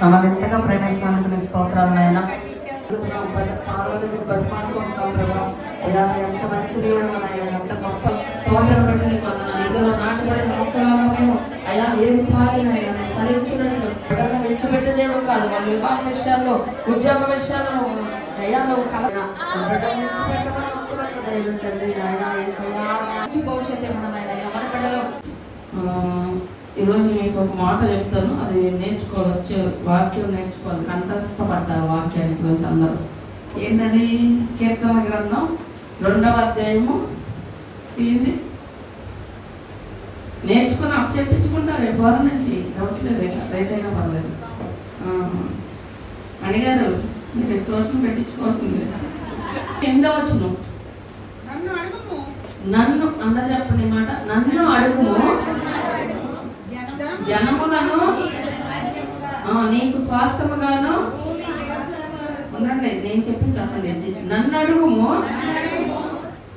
మమ్మల్ని ఎంతగా ప్రేమిస్తున్నందుకు నీకు స్తోత్రాలు నాయన. బతిమాడుకుంటాం ప్రభావ ఎంత మంచి దేవుడు నాయన. ఎంత గొప్ప తోటను బట్టి నీకు వందనాలు. ఇందులో నాటుబడిన మొక్కలాగా మేము ఏది బిడ్డలను విడిచిపెట్టే దేవుడు కాదు. వాళ్ళ వివాహ విషయాల్లో ఉద్యోగ విషయాల్లో అయ్యా నువ్వు కల విడిచిపెట్టమని తండ్రి మంచి భవిష్యత్తు ఏమన్నా ఎవరి బిడ్డలో ఈరోజు మీకు ఒక మాట చెప్తాను అది మీరు నేర్చుకోవాలి వచ్చే వాక్యం నేర్చుకోవాలి కంఠస్థపడ్డారు వాక్యానికి గురించి అందరూ. ఏంటది? కీర్తన గ్రంథం రెండవ అధ్యాయము. ఏంటి నేర్చుకుని అప్ చెప్పించుకుంటారు? రేపు వారం నుంచి. డౌట్ లేదు అయినా పర్లేదు. అడిగారు మీరు ట్యూషన్ పెట్టించుకోవాల్సింది. ఎనిమిదవ వచ్చును? నన్ను అడుగుము. నన్ను అందరు చెప్పండి మాట. నన్ను అడుగుము. జనములను నీకు స్వాస్థముగాను ఉండండి నేను చెప్పి చెప్పండి నన్ను అడుగుము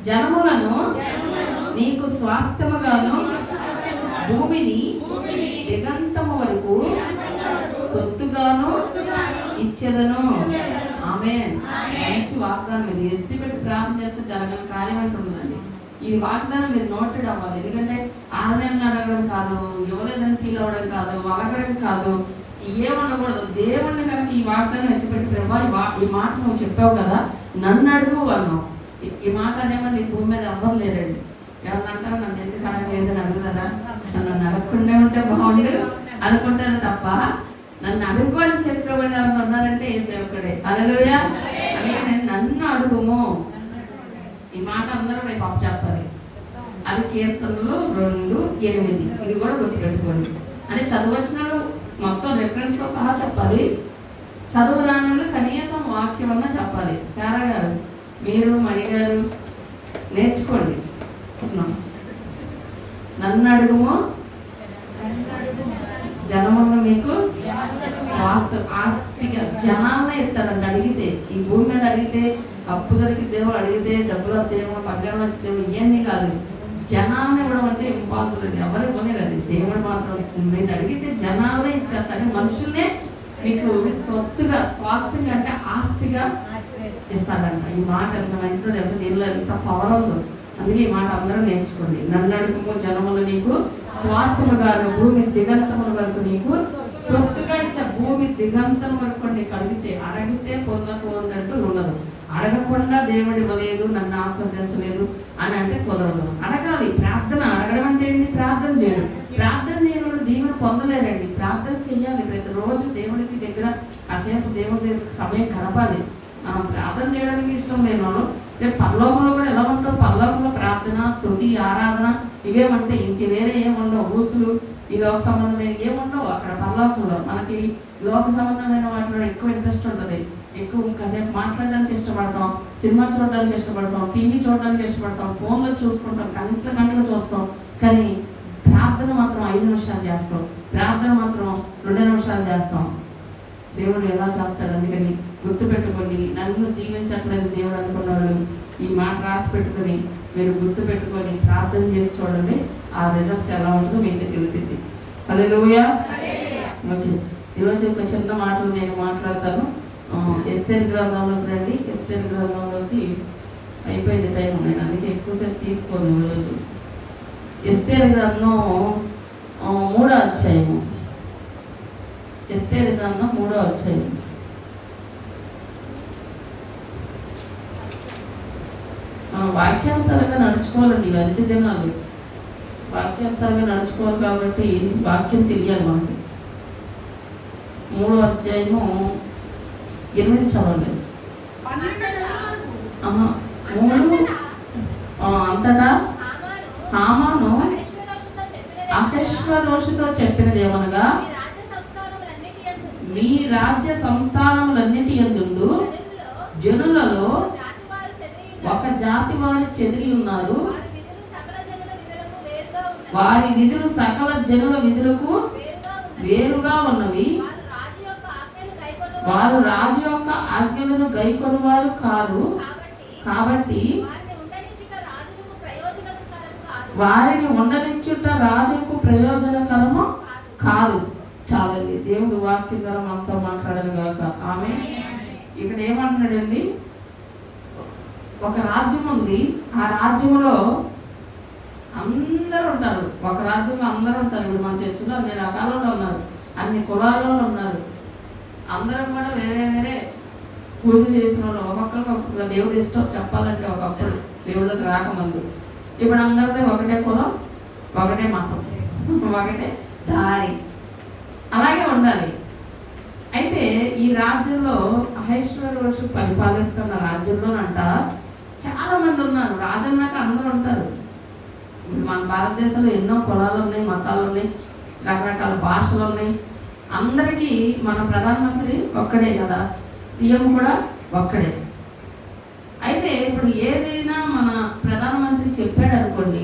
జనములను నీకు స్వాస్థముగాను భూమిని దిగంతము వరకు సొత్తుగాను ఇచ్చేదను. ఆమె మంచి వాగ్దానం ఇది. ఎత్తి ప్రార్థన చేస్తే జరగని కార్యం అంటుందండి ఈ వాగ్దానం మీరు నోటెడ్ అవ్వాలి. ఎందుకంటే ఆలయాన్ని అడగడం కాదు ఎవరేదని ఫీల్ అవ్వడం కాదు అడగడం కాదు ఏం ఉండకూడదు దేవుణ్ణి కనుక ఈ వాగ్దానం ఎత్తిపెట్టి ప్రభా ఈ వా- ఈ మాట నువ్వు చెప్పావు కదా నన్ను అడుగు అన్నావు. ఈ- మాట అనేమండి ఈ భూమి మీద ఎవ్వరు లేరండి. ఎవరిని అంటారు? నన్ను ఎందుకు అడగలేదని అడుగుతారా? నన్ను అడగకుండా ఉంటే బాగుండు అనుకుంటారు తప్ప నన్ను అడుగు అని చెప్పేవాళ్ళు ఎవరు ఉన్నారంటే ఏ సేవకుడే అలలోయ అందుకని నన్ను అడుగుము. ఈ మాట అందరూ రేపు అప్పు చెప్పాలి. అది కీర్తనలు రెండు ఎనిమిది. ఇది కూడా గుర్తుపెట్టుకోండి. అంటే చదువచ్చినాడు మొత్తం రెఫరెన్స్తో సహా చెప్పాలి. చదువు రానులు కనీసం వాక్యం అన్నా చెప్పాలి. శారా గారు మీరు మణి గారు నేర్చుకోండి. నన్ను అడుగుమో? జనములను మీకు స్వాస్థ ఆస్తిగా జనాలనే ఇస్తాడంట. అడిగితే ఈ భూమి మీద అడిగితే అప్పు దొరికితేమో అడిగితే డబ్బులు వస్తేమో పగ్గాలు వస్తేమో ఇవన్నీ కాదు. జనాన్ని ఇవ్వడం అంటే ఇంపాసిబుల్ అండి. ఎవరు ఇవ్వలేదు దేవుడు మాత్రం మీరు అడిగితే జనాలనే ఇచ్చేస్తాడు మనుషుల్నే మీకు సొత్తుగా స్వాస్థ్యంగా అంటే ఆస్తిగా ఇస్తాడంట ఈ మాట ఎంత మంచిదో ఎంత దీనిలో ఎంత పవర్ ఉందో. అందుకే ఈ మాట అందరూ నేర్చుకోండి. నన్ను అడుగుకో జనములు నీకు శ్వాసముగాను భూమి దిగంతముల వరకు నీకు సొత్తుగా ఇచ్చే భూమి దిగంతం వరకు నీకు అడిగితే అడిగితే అన్నట్టు ఉండదు అడగకుండా దేవుడు ఇవ్వలేదు నన్ను ఆస్వాదించలేదు అని అంటే కుదరదు. అడగాలి. ప్రార్థన అడగడం అంటే ఏంటి? ప్రార్థన చేయడం. ప్రార్థన దేవుడు దీవెన పొందలేరండి. ప్రార్థన చేయాలి ప్రతిరోజు దేవుడికి దగ్గర కాసేపు దేవుడి దగ్గర సమయం గడపాలి. మనం ప్రార్థన చేయడానికి ఇష్టం లేని వాళ్ళు రేపు పరలోకంలో కూడా ఎలా ఉంటావు? పరలోకంలో ప్రార్థన స్థుతి ఆరాధన ఇవేమంటే ఇంక వేరే ఏముండవు ఊసులు ఈ లోక సంబంధమైన ఏముండవు అక్కడ పరలోకంలో మనకి లోక సంబంధమైన వాటిలో ఎక్కువ ఇంట్రెస్ట్ ఉంటుంది. ఎక్కువ కాసేపు మాట్లాడడానికి ఇష్టపడతాం సినిమా చూడడానికి ఇష్టపడతాం టీవీ చూడడానికి ఇష్టపడతాం ఫోన్లో చూసుకుంటాం గంటల గంటలు చూస్తాం. కానీ ప్రార్థన మాత్రం ఐదు నిమిషాలు చేస్తాం. ప్రార్థన మాత్రం రెండు నిమిషాలు చేస్తాం. దేవుడు ఎలా చేస్తాడు అందుకని గుర్తుపెట్టుకోండి. నన్ను దీవించట్లేదు దేవుడు అనుకున్నాడు. ఈ మాట రాసి పెట్టుకొని మీరు గుర్తు పెట్టుకొని ప్రార్థన చేసి చూడండి. ఆ రిజల్ట్స్ ఎలా ఉంటుందో మీకు తెలిసింది. హల్లెలూయా. ఓకే. ఈరోజు ఒక చిన్న మాటలు నేను మాట్లాడతాను. ఎస్తేర్ గ్రంథంలోకి రండి. ఎస్తేర్ గ్రంథంలోకి అయిపోయింది టైం. నేను అందుకే ఎక్కువసేపు తీసుకోను ఈరోజు. ఎస్తేర్ గ్రంథం మూడో అధ్యాయము. ఎస్తేర్ గ్రంథం మూడో అధ్యాయం. మనం వాక్యానుసారంగా నడుచుకోవాలండి ఇవి అతి దినాలు. వాక్యానుసారంగా నడుచుకోవాలి కాబట్టి వాక్యం తెలియాలి మనకి. మూడో అధ్యాయము ఎనిమిది చదవండి మూడు. అంతటా? హామాను అహేశ్వరోషుతో చెప్పినది ఏమనగా? మీ రాజ్య సంస్థానములన్నిటి ఎందుండు? జనులలో ఒక జాతి వారు చెదిరి ఉన్నారు. వారి విధులు సకల జనుల విధులకు వేరుగా ఉన్నవి. వారు రాజు యొక్క ఆజ్ఞలను గైకొని వారు కారు. కాబట్టి వారిని ఉండనిచ్చుట రాజుకు ప్రయోజనకరము కాదు. చాలండి. దేవుడు వాక్యం ద్వారా మనతో మాట్లాడను కాక ఆమె ఇక్కడ ఏమంటున్నాడండి? ఒక రాజ్యం ఉంది. ఆ రాజ్యంలో అందరూ ఉంటారు. ఒక రాజ్యంలో అందరూ ఉంటారు. ఇప్పుడు మన చర్చిలో అన్ని రకాలలో ఉన్నారు. అన్ని కులాలలో ఉన్నారు. అందరం కూడా వేరే వేరే పూజ చేసిన వాళ్ళు. ఒక్కొక్కరికి దేవుడు ఇష్టం చెప్పాలంటే ఒకప్పుడు దేవుళ్ళకి రాకముందు. ఇప్పుడు అందరిది ఒకటే కులం ఒకటే మతం ఒకటే దారి. అలాగే ఉండాలి. అయితే ఈ రాజ్యంలో అహేశ్వరుషు పరిపాలిస్తున్న రాజ్యంలోనంట చాలా మంది ఉన్నారు. రాజన్నాక అందరూ ఉంటారు. మన భారతదేశంలో ఎన్నో కులాలు ఉన్నాయి మతాలు ఉన్నాయి రకరకాల భాషలు ఉన్నాయి అందరికీ మన ప్రధానమంత్రి ఒక్కడే కదా. సీఎం కూడా ఒక్కడే. అయితే ఇప్పుడు ఏదైనా మన ప్రధానమంత్రి చెప్పాడు అనుకోండి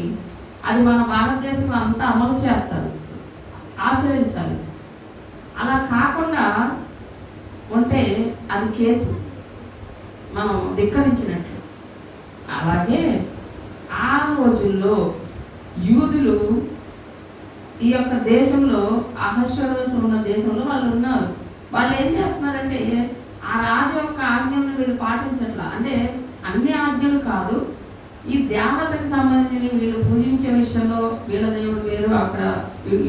అది మన భారతదేశంలో అంతా అమలు చేస్తారు. ఆచరించాలి. అలా కాకుండా ఉంటే అది కేసు మనం ధిక్కరించినట్లు. అలాగే ఆ రోజుల్లో యూదులు ఈ యొక్క దేశంలో అహర్షరోజు ఉన్న దేశంలో వాళ్ళు ఉన్నారు. వాళ్ళు ఏం చేస్తున్నారంటే ఆ రాజు యొక్క ఆజ్ఞలను వీళ్ళు పాటించట్లా. అంటే అన్ని ఆజ్ఞలు కాదు ఈ దేవతకు సంబంధించిన వీళ్ళు పూజించే విషయంలో వీళ్ళ దేవుడు వేరు అక్కడ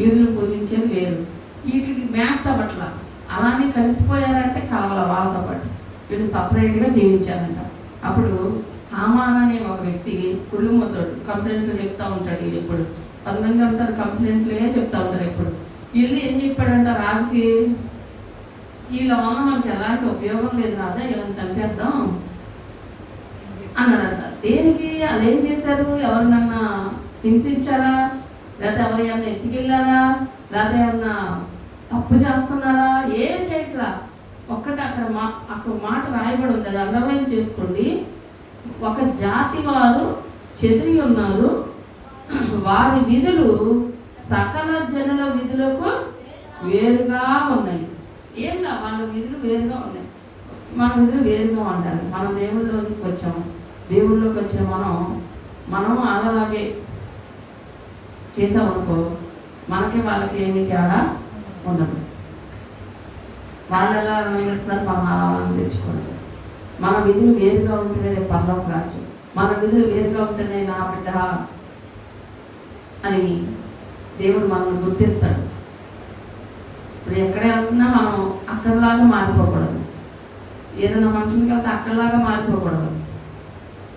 యూదులు పూజించేది వేరు. వీటికి మ్యాచ్ అవ్వట్లా. అలానే కలిసిపోయారంటే కలవల వాళ్ళతో పాటు. వీళ్ళు సపరేట్గా జీవించారంట. అప్పుడు హామాన్ అనే ఒక వ్యక్తి కుళ్ళు మొదలు కంప్లైంట్లు చెప్తా ఉంటాడు ఎప్పుడు. పది మంది ఉంటారు కంప్లైంట్లే చెప్తా ఉంటారు ఎప్పుడు. వీళ్ళు ఏం చెప్పాడంట రాజుకి? వీళ్ళ వల్ల మనకి ఎలాంటి ఉపయోగం లేదు రాజా వీళ్ళని చంపేద్దాం అన్నాడంట. దేనికి? వాళ్ళు ఏం చేశారు ఎవరినన్నా హింసించారా? లేకపోతే ఎవరైనా ఎత్తుకెళ్ళారా? లేకపోతే ఏమన్నా తప్పు చేస్తున్నారా? ఏం చేయట్లా? ఒక్కటి అక్కడ మా అక్కడ మాట రాయబడి ఉంది. అది అండర్లైన్ చేసుకోండి. ఒక జాతి వారు చెదిరి ఉన్నారు. వారి విధులు సకల జనుల విధులకు వేరుగా ఉన్నాయి. ఏంలా వాళ్ళ విధులు వేరుగా ఉన్నాయి. మన విధులు వేరుగా ఉండాలి. మనం దేవుళ్ళలోకి వచ్చాము. దేవుళ్ళలోకి వచ్చిన మనం మనం అలాగే చేసామనుకో మనకి వాళ్ళకి ఏమి తేడా ఉండదు. వాళ్ళు ఎలా నిర్ణయిస్తున్నారు మనం అలా తెచ్చుకోవడం మన విధులు వేరుగా ఉంటేనే రేపు పరలోకి రాజు మన విధులు వేరుగా ఉంటేనే నా బిడ్డ అని దేవుడు మనల్ని గుర్తిస్తాడు. ఇప్పుడు ఎక్కడ వెళ్తున్నా మనం అక్కడలాగా మారిపోకూడదు. ఏదైనా మనుషులకి వెళ్తే అక్కడలాగా మారిపోకూడదు.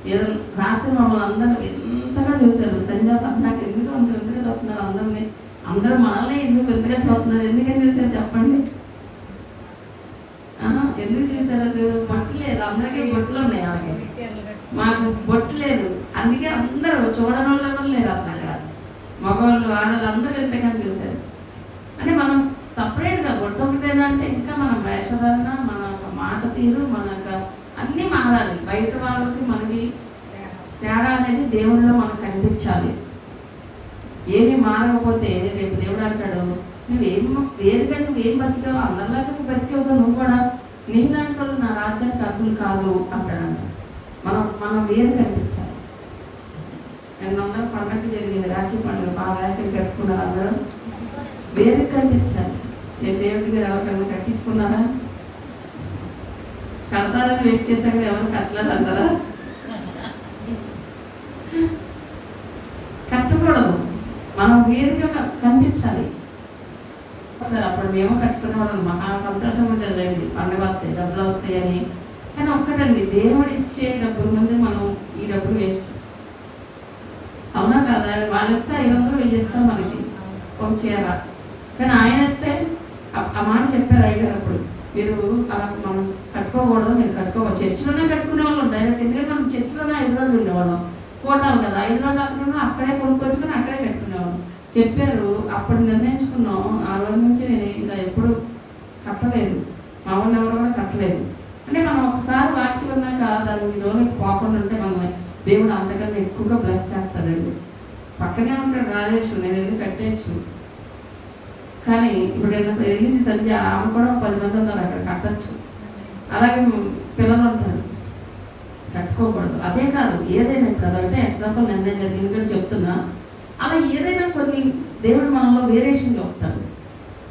ఏదైనా రాత్రి మమ్మల్ని అందరూ ఎంతగా చూశారు. సంజయ్ నాకు ఎందుకు ఉంటుంది ఎందుకు అందరినీ అందరూ మనల్ని ఎందుకు ఎంతగా చూస్తున్నారు? ఎందుకని చూశారు చెప్పండి? ఎందుకు చూసారు బొట్టు లేదు. అందరికీ బొట్టులు ఉన్నాయి మాకు బొట్టు లేదు. అందుకే అందరూ చూడని వాళ్ళు ఎవరు లేరు అసలు అక్కడ. మగవాళ్ళు ఆడవాళ్ళు అందరూ ఎంతగా చూశారు. అంటే మనం సపరేట్గా బొట్టు ఒకటేనా అంటే ఇంకా మన వేషధారణ మన యొక్క మాట తీరు మన యొక్క అన్నీ మారాలి. బయట వాళ్ళకి మనకి తేడా అనేది దేవుళ్ళలో మనకు కనిపించాలి. ఏమి మారకపోతే రేపు దేవుడు అంటాడు నువ్వేం వేరుగా నువ్వేం బతికావు? అందరిలాగా నువ్వు బతికావుగా? నువ్వు కూడా నీ దాంట్లో నా రాజ్యానికి అర్హులు కాదు అంటాడంట. మనం మనం వేరు కనిపించాలి. నిన్నందరూ పండగ జరిగింది. రాఖీ పండుగ బాగా రాఖీలు కట్టుకున్నారు అందరూ? వేరు కనిపించాలి. ఏ దేవుడి గారు ఎవరికైనా కట్టించుకున్నారా? కడతారని వెయిట్ చేశాక ఎవరు కట్టలేదు అంటారా కట్టకూడదు. మనం వేరుగా కనిపించాలి. ఒకసారి అప్పుడు మేము కట్టుకునే వాళ్ళం. మహా సంతోషం ఉంటుంది పండుగ వస్తాయి డబ్బులు వస్తాయని. కానీ ఒక్కటండి దేవుడు ఇచ్చే డబ్బుల ముందు మనం ఈ డబ్బులు వేస్ట్. అవునా కదా? వాళ్ళు ఇస్తే ఐదు వందలు వేస్తాం మనకి. ఒక చీర. కానీ ఆయన ఇస్తే ఆ- మాట చెప్పారు అయ్యారు అప్పుడు. మీరు అలా మనం కట్టుకోకూడదు మీరు కట్టుకోవచ్చు చర్చిలోనే కట్టుకునే వాళ్ళం. డైరెక్ట్ ఎందుకంటే మనం చర్చిలోనే ఐదు రోజులు ఉండేవాళ్ళం. కోటాలు కదా ఐదు రోజులు అక్కడ అక్కడే కొనుక్కొచ్చుకొని అక్కడే కట్టుకునేవాళ్ళం చెప్పారు. అప్పుడు నిర్ణయించుకున్నాం. ఆ రోజు నుంచి నేను ఇంకా ఎప్పుడు కట్టలేదు. మా వాళ్ళు ఎవరు కూడా కట్టలేదు. అంటే మనం ఒకసారి వాక్యం ఉన్నాక దాని లోనికి పోకుండా ఉంటే మనల్ని దేవుడు అంతకన్నా ఎక్కువగా బ్లెస్ చేస్తాడండి. పక్కనే ఉంటాడు రాజేష్ నేను వెళ్ళి కట్టేయచ్చు. కానీ ఇప్పుడు నేను వెళ్ళింది సంధ్య ఆమె కూడా పది మంది ఉన్నారు అక్కడ కట్టచ్చు. అలాగే పిల్లలు ఉంటారు. కట్టుకోకూడదు. అదే కాదు ఏదైనా ఇప్పుడు అదంటే ఎగ్జాంపుల్ నిన్నే జరిగింది కూడా చెప్తున్నా. అలా ఏదైనా కొన్ని దేవుడు మనలో వేరియేషన్లు వస్తాడు.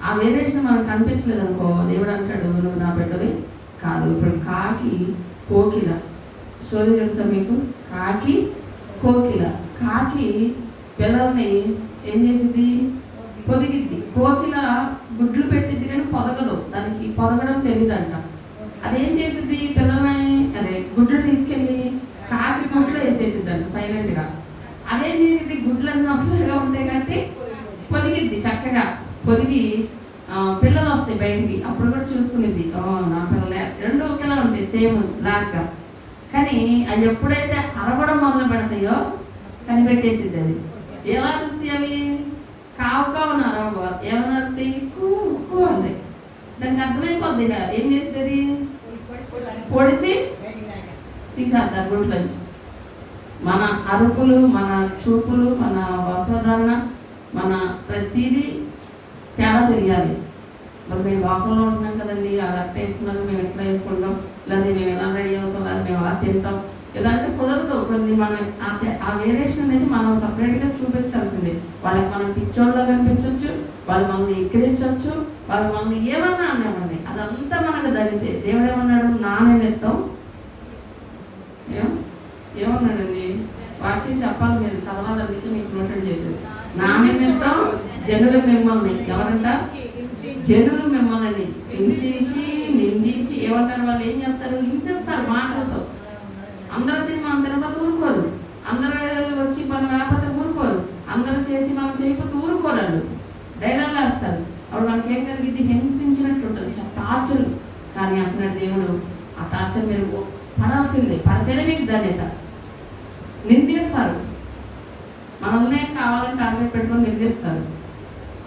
ఆ వేరేషన్ వేరియేషన్ మనకు కనిపించలేదు అనుకో దేవుడు అంటాడు నువ్వు నా బిడ్డవే కాదు. ఇప్పుడు కాకి కోకిల. స్టోరీ తెలుసా మీకు? కాకి కోకిల. కాకి పిల్లల్ని ఏం చేసింది పొదిగిద్ది. కోకిల గుడ్లు పెట్టిద్ది కానీ పొదగదు. దానికి పొదగడం తెలియదంట అదేం చేసింది పిల్లల్ని? అదే గుడ్లు తీసుకెళ్ళి కాకి గుడ్లు వేసేసిద్దంట సైలెంట్గా అదేం చేసిద్ది గుడ్లన్నీ ఒకలాగా ఉంటాయి కాబట్టి పొదిగిద్ది చక్కగా. పొదిగి పిల్లలు వస్తాయి బయటికి. అప్పుడు కూడా చూసుకునేది "ఓ, నా పిల్లలే. రెండు ఒకేలా ఉంటాయి సేమ్ లాగా కానీ అవి ఎప్పుడైతే అరవడం మొదలు పెడతాయో కనిపెట్టేసిద్ది అది. ఎలా చూస్తాయి అవి? కావు కావున అరవగా ఏమన్నా అరుస్తాయి? కూ కూ అంది. దానికి అర్థమైపోద్ది ఏం చేస్తుంది పొడిసి తీసేస్తారు గుడ్లోంచి మన అరుపులు మన చూపులు మన వస్త్రధారణ మన ప్రతిదీ తేడా తెలియాలి. మరి మేము లోకంలో ఉంటున్నాం కదండి అది అట్ట మేము ఎట్లా వేసుకుంటాం లేదా మేము ఎలా రెడీ అవుతాం లేదా మేము అలా తింటాం ఇలాంటి కుదరదు. కొన్ని మనం ఆ వేరియేషన్ అనేది మనం సపరేట్గా చూపించాల్సిందే. వాళ్ళకి మనం పిచ్చోళ్ళలో కనిపించవచ్చు వాళ్ళు మనల్ని ఎక్కిరించవచ్చు వాళ్ళు మనల్ని ఏమన్నా అన్నామండి అదంతా మనకు తగ్గితే దేవుడు ఏమన్నాడు? నా నిమిత్తం ఏం? ఏమన్నాడండి? వాక్యం చెప్పాలి మీరు చదవాలి అందుకే మీకు ప్రొటెక్ట్ చేశారు. నా నిమిత్తం జనులు మిమ్మల్ని ఎవరంట? జనులు మిమ్మల్ని హింసించి నిందించి ఏమంటారు వాళ్ళు? ఏం చేస్తారు? హింసిస్తారు మాటలతో. అందరూ తిని మనం తినకపోతే ఊరుకోరు. అందరూ వచ్చి మనం లేకపోతే ఊరుకోరు. అందరూ చేసి మనం చేయకపోతే ఊరుకోరాడు డైలాగ్ వేస్తారు. అప్పుడు మనకి ఏం కలిగింది హింసించినట్టు ఉంటుంది. చాలా టార్చర్. కానీ అంటున్నాడు దేవుడు ఆ టార్చర్ మీరు పడాల్సిందే. పడితేనే మీకు ధన్యత. నిందిస్తారు మనల్నే కావాలని టార్గెట్ పెట్టుకొని నిందిస్తారు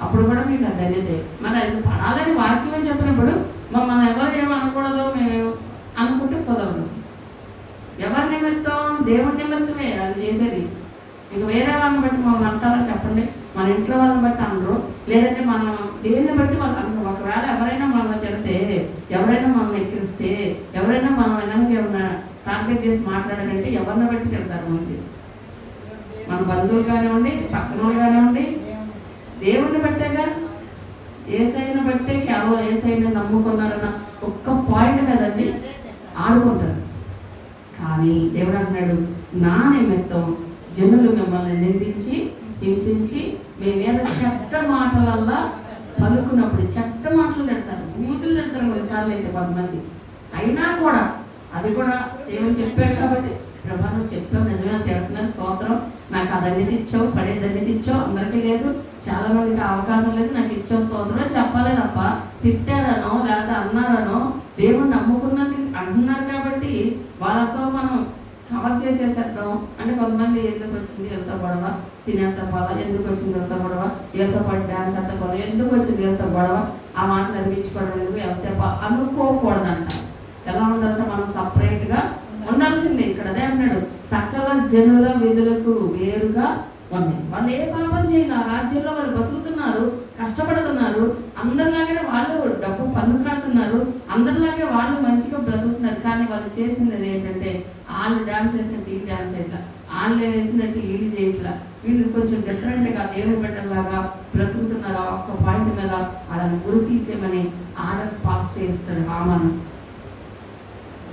అప్పుడు కూడా మీకు అది ధన్యతే మరి అది పడాలని వాక్యమే చెప్పినప్పుడు మమ్మల్ని ఎవరు ఏమనకూడదు మేము అనుకుంటే కుదరదు. ఎవరి నిమిత్తం దేవుడి నిమిత్తమే అది చేసేది. ఇంకా వేరే వాళ్ళని బట్టి మమ్మల్ని అంటారా చెప్పండి. మన ఇంట్లో వాళ్ళని బట్టి అనరు. లేదంటే మనం దేన్ని బట్టి వాళ్ళు అనరు. ఒకవేళ ఎవరైనా మనల్ని తిడితే ఎవరైనా మనల్ని ఎక్కిరిస్తే ఎవరైనా మనం వెనక ఏమన్నా టార్గెట్ చేసి మాట్లాడారంటే ఎవరిని బట్టి తిడతారు మనకి? మన బంధువులు కానివ్వండి పక్కన వాళ్ళు కానివ్వండి దేవుణ్ణి బట్టేగా ఏసైని బట్టే కేవలం ఏసైనా నమ్ముకున్నారన్న ఒక్క పాయింట్ మీదండి ఆడుకుంటారు. కానీ దేవుడు అంటున్నాడు నా నిమిత్తం జనులు మిమ్మల్ని నిందించి హింసించి మీ మీద చెత్త మాటలల్లా పలుకున్నప్పుడు చెత్త మాటలు తిడతారు. బూతులు తిడతారు కొన్నిసార్లు అయితే కొంతమంది. అయినా కూడా అది కూడా దేవుడు చెప్పాడు కాబట్టి ప్రభా నువ్వు చెప్పావు నిజమే తిడుతున్నా స్తోత్రం. నాకు అదన్నీ ఇచ్చావు పడేదన్నీ ఇచ్చావు అందరికీ లేదు. చాలా మందికి అవకాశం లేదు నాకు ఇచ్చావు స్తోత్రం చెప్పాలి తప్ప తిట్టారనో లేకపోతే అన్నారనో దేవుడు నమ్ముకున్నది అంటున్నారు కాబట్టి వాళ్ళతో మనం కవర్ చేసేసేద్దాం. అంటే కొంతమంది ఎందుకు వచ్చింది ఎంత గొడవ? తినేంత గొడవ ఎందుకు వచ్చింది ఎంత గొడవ? వీళ్ళతో పాటు డ్యాన్స్ అంత గొడవ ఎందుకు వచ్చింది ఎంత గొడవ? ఆ మాటలు అనిపించుకోవడం ఎందుకు? ఎంత అనుకోకూడదంట. ఎలా ఉండాలంటే మనం సపరేట్గా ఉండాల్సిందే ఇక్కడ అదే అన్నాడు సకల జనుల విధులకు వేరుగా ఉన్నాయి వాళ్ళు ఏ పాపం చేయాలి? ఆ రాజ్యంలో వాళ్ళు బతుకుతున్నారు కష్టపడుతున్నారు అందరిలాగే వాళ్ళు డబ్బు పన్ను కడుతున్నారు అందరిలాగే వాళ్ళు మంచిగా బ్రతుకుతున్నారు. కానీ వాళ్ళు చేసింది ఏంటంటే వాళ్ళు డాన్స్ వేసినట్టు ఈ డాన్స్ చేయట్లా వాళ్ళు వేసినట్టు వీళ్ళు చేయట్లా వీళ్ళు కొంచెం డిఫరెంట్గా దేవుని బిడ్డలాగా బ్రతుకుతున్నారు. ఆ ఒక్క పాయింట్ మీద వాళ్ళని గురి తీసేయమని ఆర్డర్స్ పాస్ చేస్తాడు హామాను.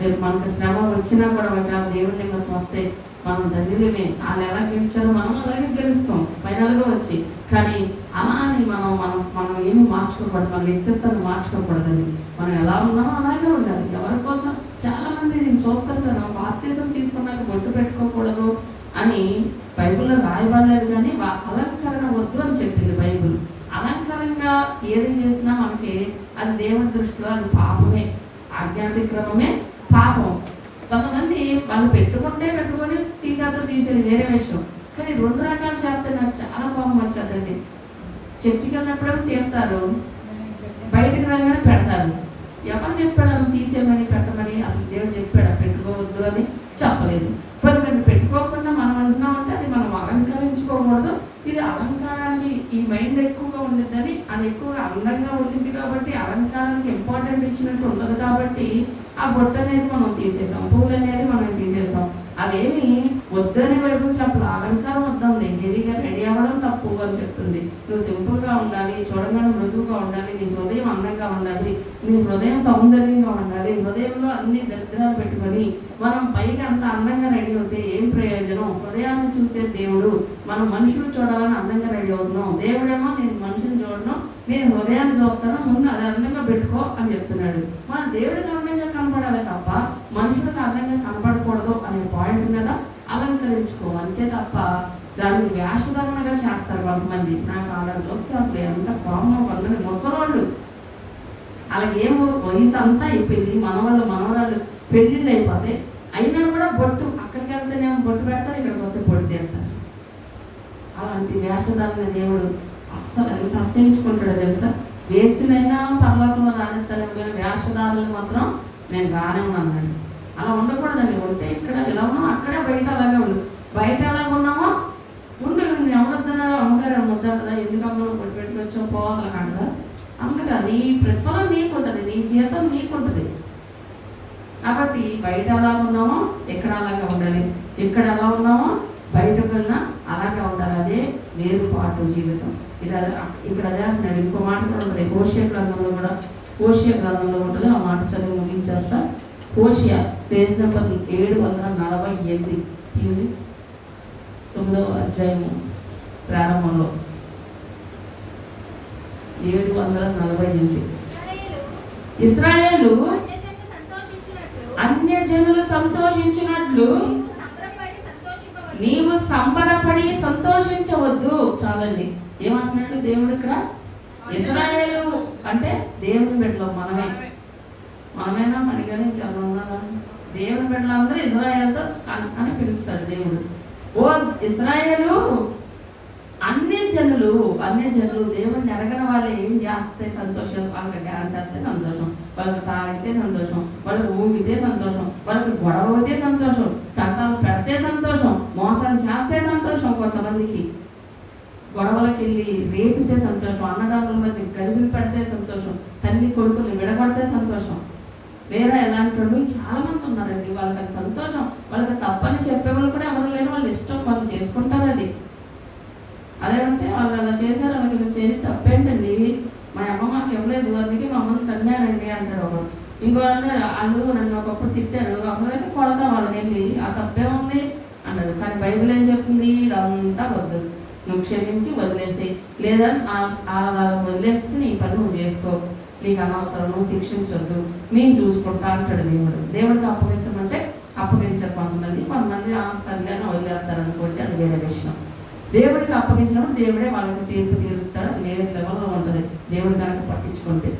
రేపు మనకు శ్రమ వచ్చినా కూడా ఒకవేళ దేవుని దగ్గరకు వస్తే మనం ధన్యులమే. వాళ్ళు ఎలా గెలిచారో మనం అలాగే గెలుస్తాం. ఫైనల్గా వచ్చి. కానీ అలా అని మనం మనం మనం ఏమి మార్చుకోకూడదు. మన వ్యక్తిత్వాన్ని మార్చుకోకూడదండి. మనం ఎలా ఉన్నామో అలాగే ఉండాలి. ఎవరి కోసం చాలా మంది నేను కదా బాప్తీసం తీసుకున్నాక బొట్టు పెట్టుకోకూడదు అని బైబిల్లో రాయబడలేదు కానీ అలంకరణ వద్దు అని చెప్పింది బైబిల్. అలంకరంగా ఏది చేసినా మనకి అది దేవుడి దృష్టిలో అది పాపమే. ఆజ్ఞాతిక్రమమే పాపం. కొంతమంది వాళ్ళు పెట్టుకుంటే పెట్టుకొని తీసేద్దాం తీసేది వేరే విషయం. కానీ రెండు రకాలు చేస్తే నాకు చాలా కోపం వచ్చేదండి. చర్చికి వెళ్ళినప్పుడేమో తీస్తారు. బయటకు రాగానే పెడతారు. ఎవరు చెప్పాడు తీసేయమని పెట్టమని? అసలు దేవుడు చెప్పాడు? పెట్టుకోవద్దు అని చెప్పలేదు. మరి మనం పెట్టుకోకుండా మనం అంటున్నామంటే అది మనం అలంకరించుకోకూడదు. ఇది అలంకారానికి ఈ మైండ్ ఎక్కువగా ఉండిద్దని అది ఎక్కువగా అందంగా ఉండింది కాబట్టి అలంకారానికి ఇంపార్టెంట్ ఇచ్చినట్టు ఉండదు కాబట్టి ఆ బొట్టు అనేది మనం తీసేసాం. పువ్వులు అనేది మనం తీసేసాం. అవేమి వద్దని వైపు చెప్పలేదు అలంకారం వద్దండి హెవీగా రెడీ అవ్వడం తప్పు అని చెప్తుంది. నువ్వు సింపుల్గా ఉండాలి చూడగానే మృదువుగా ఉండాలి నీ హృదయం అందంగా ఉండాలి నీ హృదయం సౌందర్యంగా ఉండాలి హృదయంలో అన్ని దరిద్రాలు పెట్టుకొని మనం పైకి అంత అందంగా రెడీ అవుతే ఏం ప్రయోజనం? హృదయాన్ని చూసే దేవుడు మనం మనుషులు చూడాలని అందంగా రెడీ అవుతున్నాం. దేవుడేమో నేను మనుషులు చూడను నేను హృదయాన్ని చూస్తాను ముందు అది అందంగా పెట్టుకో అని చెప్తున్నాడు. మన దేవుడికి అందంగా కనపడాలి తప్ప మనుషులకు అందంగా కనపడకూడదు అనే పాయింట్ మీద అలంకరించుకో అంతే తప్ప దాన్ని వేషధారణగా చేస్తారు కొంతమంది. నాకు అలా చూస్తే అసలు ఎంత కోపం కొందరు ముసలోళ్ళు. అలాగే వయసు అంతా అయిపోయింది మనవాళ్ళు మనవరాలు పెళ్ళిళ్ళు అయిపోతే అయినా కూడా బొట్టు అక్కడికి వెళ్తేనేమో బొట్టు పెడతారు ఇక్కడికి వస్తే బొట్టు తీస్తారు. అలాంటి వేషధారణ దేవుడు అస్సలు ఎంత అసహించుకుంటాడో తెలుసా? వేసినైనా పర్వతంలో రానిస్తాను వేషధారణలు మాత్రం నేను రాను అన్నాడు. అలా ఉండకూడదండి ఉంటే ఇక్కడ ఎలా ఉన్నామో అక్కడే బయట అలాగే ఉండు. బయట ఎలాగ ఉన్నామో ఉండు నేను అమ్మగారు ముద్దంటదా ఎందుకు అమ్మ కొట్టి వచ్చాం పోవాలని కంటదా అందుగా నీ ప్రతిఫలం నీకుంటుంది నీ జీతం నీకుంటుంది కాబట్టి బయట ఎలా ఉన్నామో ఎక్కడ అలాగే ఉండాలి ఇక్కడ ఎలా ఉన్నామో బయట కన్నా అలాగే ఉండాలి అదే వేరుపాటు జీవితం. ఇది అదే ఇక్కడ అదే అంటున్నాడు ఇంకో మాట కూడా ఉంటుంది కోశియ గ్రంథంలో కూడా కోశియ గ్రంథంలో ఉంటుంది. ఆ మాట చదివి ముగించేస్తా. కోశియ పేజ్ నెంబర్ ఏడు వందల నలభై ఎనిమిది తొమ్మిదవ అధ్యాయము ప్రారంభంలో. ఏడు వందల నలభై ఎనిమిది. ఇస్రాయేలు అన్యజనులు సంతోషించినట్లు అన్య జనులు సంతోషించినట్లు నీవు సంబరపడి నీవు సంబరపడి సంతోషించవద్దు. చాలండి. ఏమంటున్నాడు దేవుడు ఇక్కడ? ఇస్రాయేలు అంటే దేవుని బిడ్డలు మనమే. మనమేనా? మడిగాని ఇంకెవరు ఉన్నారా? దేవుని బిడ్డలందరూ ఇజ్రాయేల్తో అని పిలుస్తాడు దేవుడు. ఓ ఇస్రాయేలు అన్ని జనులు అన్ని జనులు దేవుడిని ఎరగని వాళ్ళు ఏం చేస్తే సంతోషం? వాళ్ళకి డ్యాన్స్ చేస్తే సంతోషం వాళ్ళకి తాగితే సంతోషం వాళ్ళకి ఊగితే సంతోషం వాళ్ళకి గొడవ అయితే సంతోషం చట్టాలు పెడితే సంతోషం మోసం చేస్తే సంతోషం కొంతమందికి. గొడవలకు వెళ్ళి రేపితే సంతోషం అన్నదమ్ముల మధ్య కలిపి పెడితే సంతోషం తల్లి కొడుకుని విడగొడితే సంతోషం. లేదా ఎలాంటి వాళ్ళు? చాలా మంది ఉన్నారండి. వాళ్ళకి సంతోషం. వాళ్ళకి తప్పని చెప్పేవాళ్ళు కూడా ఎవరు లేరు. వాళ్ళు ఇష్టం వాళ్ళు చేసుకుంటారు అది. అదేమంటే వాళ్ళు అలా చేశారు. వాళ్ళకి ఇలా చేసి తప్పేంటండి? మా అమ్మ మాకు ఇవ్వలేదు. అందుకే మా అమ్మని తన్నారండి అంటాడు ఒకడు ఇంకో వాళ్ళు నన్ను ఒకప్పుడు తిట్టారు. అప్పుడైతే కొడతా వాళ్ళని వెళ్ళి. ఆ తప్పే ఉంది అంటారు కానీ బైబిల్ ఏం చెప్తుంది? ఇదంతా వద్దు. నువ్వు క్షమించి వదిలేసి లేదా ఆలగాలం వదిలేసి నీ పని నువ్వు చేసుకో. నీకు అనవసరము శిక్షించొద్దు. నేను చూసుకుంటా అంటాడు దేవుడు. దేవుడికి అప్పగించమంటే అప్పగించరు కొంతమంది కొంతమంది "ఆ, సర్లే వదిలేస్తారు అనుకోండి అది వేరే విషయం. దేవుడికి అప్పగించినప్పుడు దేవుడే వాళ్ళకి తీర్పు తీరుస్తాడు. అది వేరే లెవెల్లో ఉంటుంది. దేవుడు కనుక పట్టించుకుంటే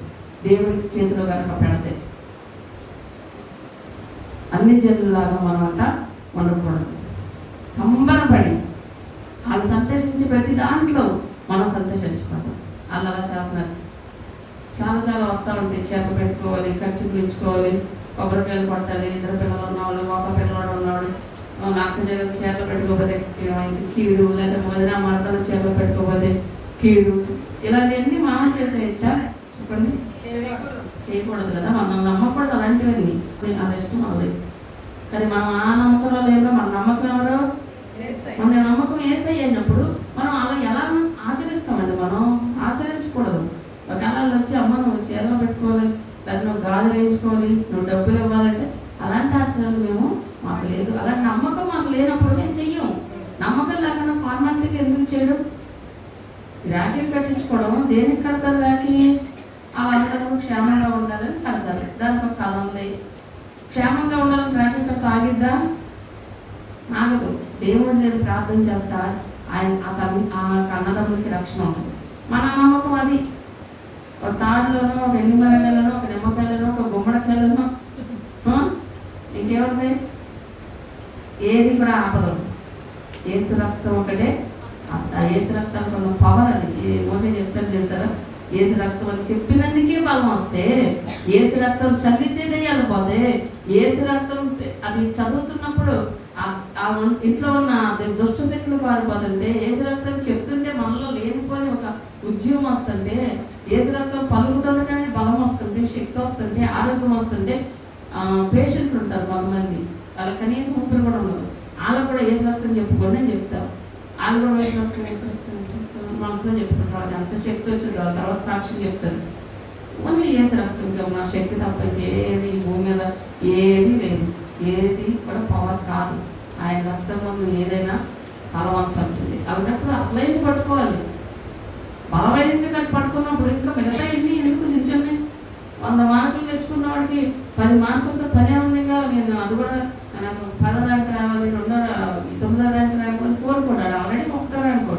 దేవుడి చేతిలో కనుక పెడితే. అన్ని జనులాగా మనం ఉండకూడదు. సంబరపడి వాళ్ళు సంతోషించి ప్రతి దాంట్లో మనం సంతోషించుకుంటాం వాళ్ళు అలా చేస్తున్నారు. చాలా చాలా వస్తూ ఉంటాయి చేత పెట్టుకోవాలి ఖర్చు పిలుచుకోవాలి కొబ్బరికాయలు కొట్టాలి ఇద్దరు పిల్లలు ఉన్నవాళ్ళు ఒక పిల్లవాడు ఉన్నవాడు నాకు జగన్ చేతలు పెట్టుకోకపోతే కీడు లేదా వదిన మరదలు చేతలు పెట్టుకోకపోతే కీడు ఇలాంటివన్నీ మనం చేసేయచ్చా? చెప్పండి. చేయకూడదు కదా మనం నమ్మకూడదు అలాంటివన్నీ. అది ఇష్టం మనది కానీ మనం ఆ నమ్మకంలో లేదో మన నమ్మకం ఎవరో? మన నమ్మకం ఏసై అయినప్పుడు మనం అలా ఎలా ఆచరిస్తామండి? మనం ఆచరించకూడదు. ఒకవేళ వాళ్ళు వచ్చి అమ్మ నువ్వు చీరలో పెట్టుకోవాలి లేదా నువ్వు గాజు వేయించుకోవాలి నువ్వు డబ్బులు ఇవ్వాలంటే అలాంటి ఆచరణలు మేము మాకు లేదు. అలాంటి నమ్మకం మాకు లేనప్పుడు మేము చెయ్యం. నమ్మకం లేకుండా ఫార్మాలిటీకి ఎందుకు చేయడం? రాఖీలు కట్టించుకోవడం దేనికి కడతారు రాఖీ? వాళ్ళందరూ క్షేమంగా ఉండాలని కడతారు. దానికి ఒక కథ ఉంది. క్షేమంగా ఉండాలని రాఖీ కడతా ఆగిద్దా? ఆగదు. దేవుడు నేను ప్రార్థన చేస్తా ఆయన ఆ తల్లి ఆ కన్నదమ్ములకి రక్షణ ఉంటుంది. మన నమ్మకం అది. ఒక తాడులోనో ఒక ఎన్నిమరలలోనో ఒక నిమ్మకాయలోనో ఒక గుమ్మడికాయలోనో ఆ? ఇంకేముంది? ఏది కూడా ఆపదు. ఏసు రక్తం ఒకటే ఆ ఏసు రక్తానికి ఉన్న పవర్ అది. ఏ- చెప్తాను చూసారా? ఏసు రక్తం అని చెప్పినందుకే బలం వస్తే ఏసు రక్తం చల్లితే దెయ్యాలు పోతే ఏసు రక్తం అది చదువుతున్నప్పుడు ఆ- ఇంట్లో ఉన్న ది- దుష్ట శక్తులు పారిపోతుంటే ఏసు చెప్తుంటే మనలో లేనిపోని ఒక ఉద్యమం వస్తుంటే ఏసురక్తం పలుకుతుండగానే బలం వస్తుంటే శక్తి వస్తుంటే ఆరోగ్యం వస్తుంటే పేషెంట్లు ఉంటారు కొంతమంది. వాళ్ళకి కనీసం ఊపిరి కూడా ఉండదు. వాళ్ళకు కూడా ఏసురక్తం చెప్పుకోండి అని చెప్తారు వాళ్ళు కూడా వేసి రక్తం వేసి మనసులో చెప్పుకుంటారు. అంత శక్తి వచ్చింది వాళ్ళ తర్వాత సాక్షి చెప్తారు. ఓన్లీ ఏసురక్తం నా శక్తి తప్ప ఏది భూమి మీద ఏది కూడా పవర్ కాదు ఆయన రక్తం ముందు ఏదైనా తల వంచాల్సింది అలాంటప్పుడు అసలైంది పట్టుకోవాలి బాగైంది కానీ పట్టుకున్నప్పుడు ఇంకా మిగతా ఎన్ని ఎందుకు చించండి వంద మార్కులు తెచ్చుకున్న వాడికి పది మార్కులతో పనే ఉందిగా నేను అది కూడా నాకు పదో ర్యాంక్ రావాలి రెండో తొమ్మిదో ర్యాంక్ రావాలని కోరుకున్నాడు ఆల్రెడీ ఒకటో ర్యాంక్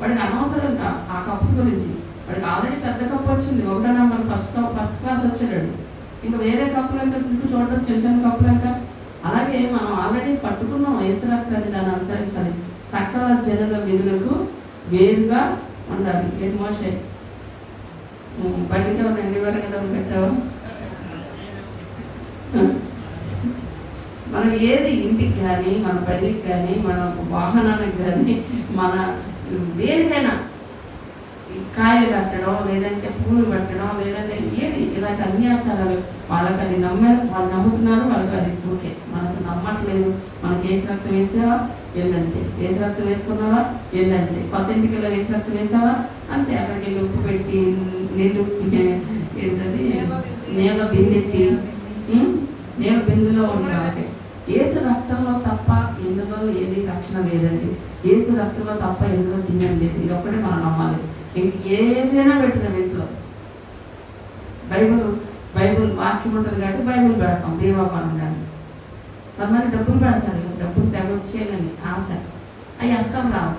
వాడికి అనవసరం ఆ కప్స్ గురించి. వాడికి ఆల్రెడీ పెద్ద కప్ వచ్చింది. ఒకటో నెంబర్ ఫస్ట్ ఫస్ట్ క్లాస్ వచ్చాడు ఇంకా వేరే కప్పులు ఇంకా చూడడం చిన్న చిన్న కప్పులు ఇంకా అలాగే మనం ఆల్రెడీ పట్టుకున్నాం. ఏసరక్తాన్ని దాన్ని అనుసరించాలి. సకల జనుల విధులకు వేరుగా ఉండాలి. ఏంటి మోసే ఉమ్, బండికి ఏమన్నా ఎన్ని వరకు కదా పెట్టావు? మనం ఏది ఇంటికి కానీ మన బడికి కానీ మన వాహనానికి కానీ మన దేనికైనా కాయలు కట్టడం లేదంటే పూలు కట్టడం లేదంటే ఏది ఇలాంటి అన్ని ఆచారాలు వాళ్ళకి అది నమ్మే వాళ్ళు నమ్ముతున్నారు వాళ్ళకి అది ఓకే మనకు నమ్మట్లేదు. మనకి వేసి రక్తం వేసావా? వెళ్ళంతే వేసి రక్తం వేసుకున్నావా? వెళ్ళంతే కొత్త ఇంటికి వేసి రక్తం వేసావా? అంతే. అక్కడికి వెళ్ళి ఉప్పు పెట్టి నీళ్ళు ఏంటది? నేల బిందెట్టి? నేల బిందులో ఉండాలి ఏసు రక్తంలో తప్ప ఎందులో ఏది రక్షణ లేదండి. ఏసు రక్తంలో తప్ప ఎందులో తినడం లేదు. ఇది ఒక్కటే మనం నమ్మాలి. ఏదైనా పెట్టిన ఇంట్లో. బైబుల్ బైబుల్ వాక్యం ఉంటుంది కాబట్టి బైబుల్ పెడతాం దేవాపానం దాన్ని. కొంతమంది డబ్బులు పెడతారు డబ్బులు తెగొచ్చేయాలని ఆశ. అవి అస్సలు రావు.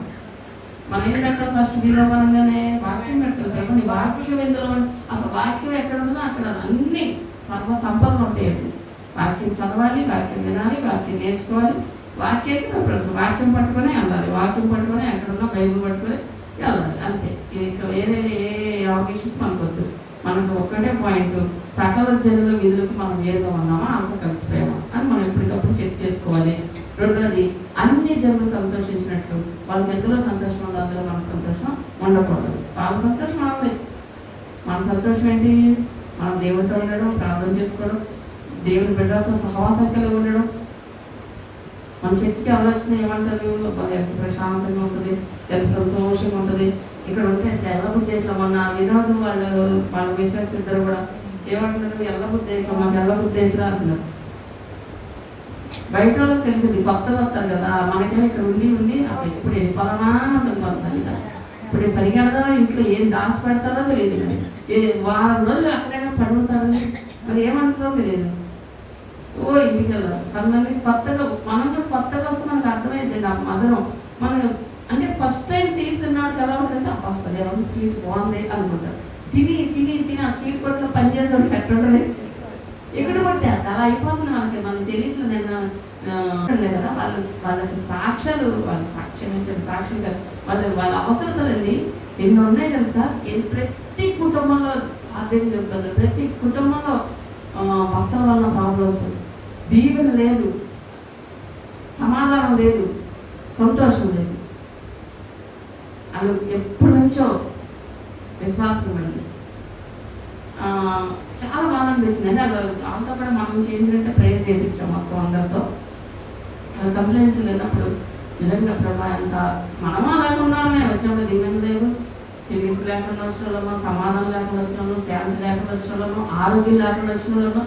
మనం ఏం పెట్టాలి ఫస్ట్ బీరోపరంగానే వాక్యం పెట్టాలి బైబుల్ వాక్యం ఎందులో అసలు వాక్యం ఎక్కడ ఉందో అక్కడ అన్ని సర్వ సంపదలు ఉంటాయండి వాక్యం చదవాలి వాక్యం వినాలి వాక్యం నేర్చుకోవాలి. వాక్యానికి వాక్యం పట్టుకొని వెళ్ళాలి వాక్యం పట్టుకొని ఎక్కడున్నా బైబుల్ పట్టుకునే అంతే. ఇంకా వేరే ఏ అవకాశం మనకు వద్దు. మనకు ఒక్కటే పాయింట్. సకల జనుల విధులకు మనం ఏదో ఉన్నామా అంత కలిసిపోయామా అని మనం ఎప్పటికప్పుడు చెక్ చేసుకోవాలి. రెండోది అన్ని జనులు సంతోషించినట్లు వాళ్ళ దగ్గరలో సంతోషం ఉంది అందులో మన సంతోషం ఉండకూడదు. వాళ్ళ సంతోషం వాళ్ళది మన సంతోషం ఏంటి? మనం దేవుడితో ఉండడం ప్రార్థన చేసుకోవడం దేవుని బిడ్డలతో సహవాసం కలిగి ఉండడం మన చర్చికి ఎవరు వచ్చినా ఏమంటారు? ఎంత ప్రశాంతంగా ఉంటుంది ఎంత సంతోషంగా ఉంటుంది. ఇక్కడ ఉంటే అసలు ఎలా బుద్ధి ఎట్లా మొన్న వినోద్ వాళ్ళు వాళ్ళ మిస్సెస్ ఇద్దరు కూడా ఏమంటారు? ఎలా బుద్ధి ఎట్లా మాకు ఎలా బుద్ధి ఎట్లా అంటున్నారు. బయట వాళ్ళకి తెలిసింది కొత్తగా వస్తారు కదా. మనకేమో ఇక్కడ ఉండి ఉండి అసలు ఎప్పుడు వెళ్ళిపోదామా అంటుంది కొంతమంది ఇప్పుడు పరిగెడదామా ఇంట్లో ఏం దాచి పెడతారో తెలియదు ఏ వారం రోజులు అక్కడైనా పడుగుతారు మరి ఏమంటారో తెలియదు. ఓ ఇంటికి వెళ్ళాలి కొంతమంది కొత్తగా మనం కూడా కొత్తగా వస్తే మనకు అర్థమైంది నా మధురం. మనం అంటే ఫస్ట్ టైం తీరుతున్నాడు కదా ఉంటుంది అబ్బాయి భలే స్వీట్ బాగుంది అనుకుంటారు. తిని తిని తిని ఆ స్వీట్ కొట్లో పనిచేసేవాడు పెట్టండి ఎక్కడ కొట్టారు అలా అయిపోతుంది మనకి. మనకి తెలియట్లేదు నేను కదా వాళ్ళ వాళ్ళకి సాక్ష్యాలు వాళ్ళ సాక్ష్యం ఏంటంటే సాక్ష్యం కాదు. వాళ్ళ వాళ్ళ అవసరతలండి ఎన్ని ఉన్నాయి తెలుసా? ప్రతి కుటుంబంలో అదే చెప్తుంది ప్రతి కుటుంబంలో ఆ, భర్తల వల్ల ప్రాబ్లమ్స్ దీవెన లేదు. సమాధానం లేదు. సంతోషం లేదు. అది ఎప్పటి నుంచో విశ్వాసం అండి ఆ, చాలా బాధ అనిపిస్తుంది అండి వాళ్ళు వాళ్ళతో కూడా మనం చేయించినట్టే ప్రేర్ చేయించాం మొత్తం అందరితో. అది కంప్లైంట్ లేనప్పుడు నిజంగా ప్రభా ఎంత మనం అలాగే ఉన్నామే. వచ్చినప్పుడు దీవెన లేదు. తెలివి లేకుండా వచ్చిన వాళ్ళము సమాధానం లేకుండా వచ్చిన వాళ్ళము శాంతి లేకుండా వచ్చిన వాళ్ళము ఆరోగ్యం లేకుండా వచ్చిన వాళ్ళము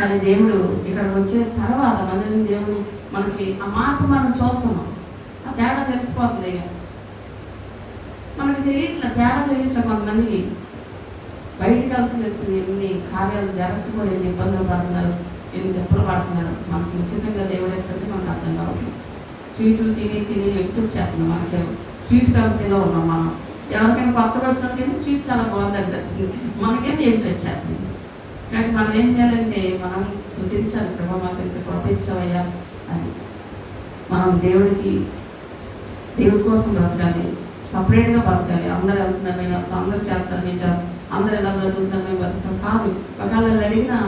కానీ దేవుడు ఇక్కడికి వచ్చిన తర్వాత మన దేవుడు మనకి ఆ మార్పు మనం చూస్తున్నాం. ఆ తేడా తెలిసిపోతుంది మనకి తెలియట్లే తేడా తెలియట్లే కొంతమందికి బయటికి వెళ్తున్న ఎన్ని కార్యాలు జరగక కూడా ఎన్ని ఇబ్బందులు పడుతున్నారు ఎన్ని దెబ్బలు పడుతున్నారు మనకి ఉచితంగా దేవుడేస్తుంటే మనకు అర్థం కావట్లేదు. స్వీట్లు తిని తిని ఎక్కువ వచ్చేస్తుంది మనకి. స్వీట్ కంపెనీలో ఉన్నాం మనం. ఎవరికైనా కొత్తగా వచ్చినప్పుడు స్వీట్ చాలా బాగుందండి మనకేమో ఎక్కువ వచ్చేస్తుంది కానీ మనం ఏం చేయాలంటే మనం శృతించాలి ప్రభావ మాకు ఇంత పంపించవయ్యా అని. మనం దేవుడికి దేవుడి కోసం బ్రతకాలి సపరేట్గా బతకాలి అందరు వెళ్తున్నారు మేము వెళ్తాం అందరు చేస్తారు మేము చేస్తాం అందరు ఎలా బ్రతుకుతారు మేము బ్రతుకుతాం. కాదు ఒకవేళ అడిగినా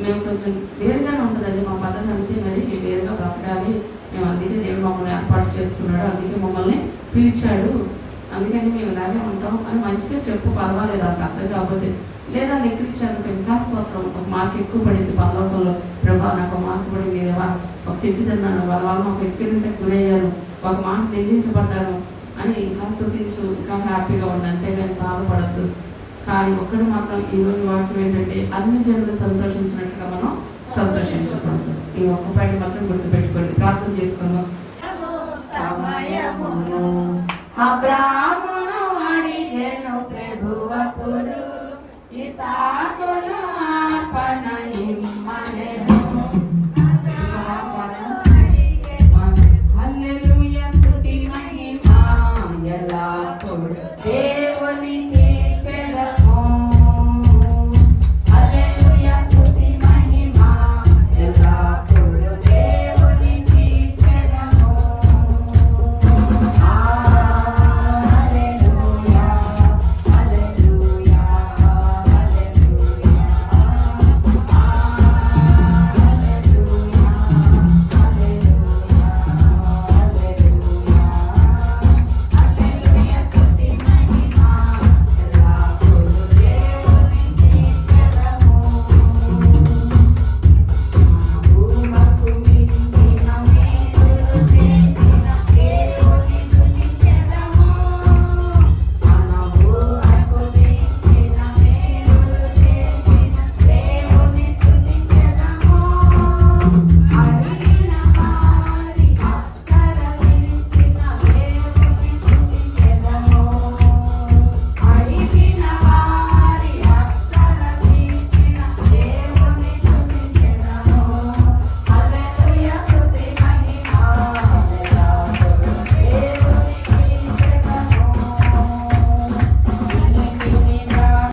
మేము కొంచెం వేరుగానే ఉంటుందండి మా పద్ధతి అంతే మరి. మేము వేరుగా బ్రతకాలి. మేము అందుకే దేవుడు మమ్మల్ని ఏర్పాటు చేసుకున్నాడు అందుకే మమ్మల్ని పిలిచాడు. అందుకని మేము ఇలాగే ఉంటాం. అని మంచిగా చెప్పు పర్వాలేదు అక్కడ అర్థం కాకపోతే లేదా లెక్కరిచ్చాను ఇంకా స్తోత్రం ఒక మార్క్ ఎక్కువ పడింది. పరలోకంలో ప్రభా నాకు ఒక మార్క్ పడింది. దేవా ఒక తిట్టి తిన్నాను. వాళ్ళ వాళ్ళు ఒక ఎక్కిరింత గురయ్యారు. ఒక మాట నిందించబడ్డాను అని ఇంకా స్థుతించు ఇంకా హ్యాపీగా ఉండు. అంతేగాని బాధపడద్దు. కానీ ఒక్కడు మాత్రం ఈ రోజు వాక్యం ఏంటంటే అన్ని జనులు సంతోషించినట్టుగా మనం సంతోషించకూడదు. ఈ ఒక్క పాయింట్ మాత్రం గుర్తుపెట్టుకోండి. ప్రార్థన చేసుకుందాం. అబ్రా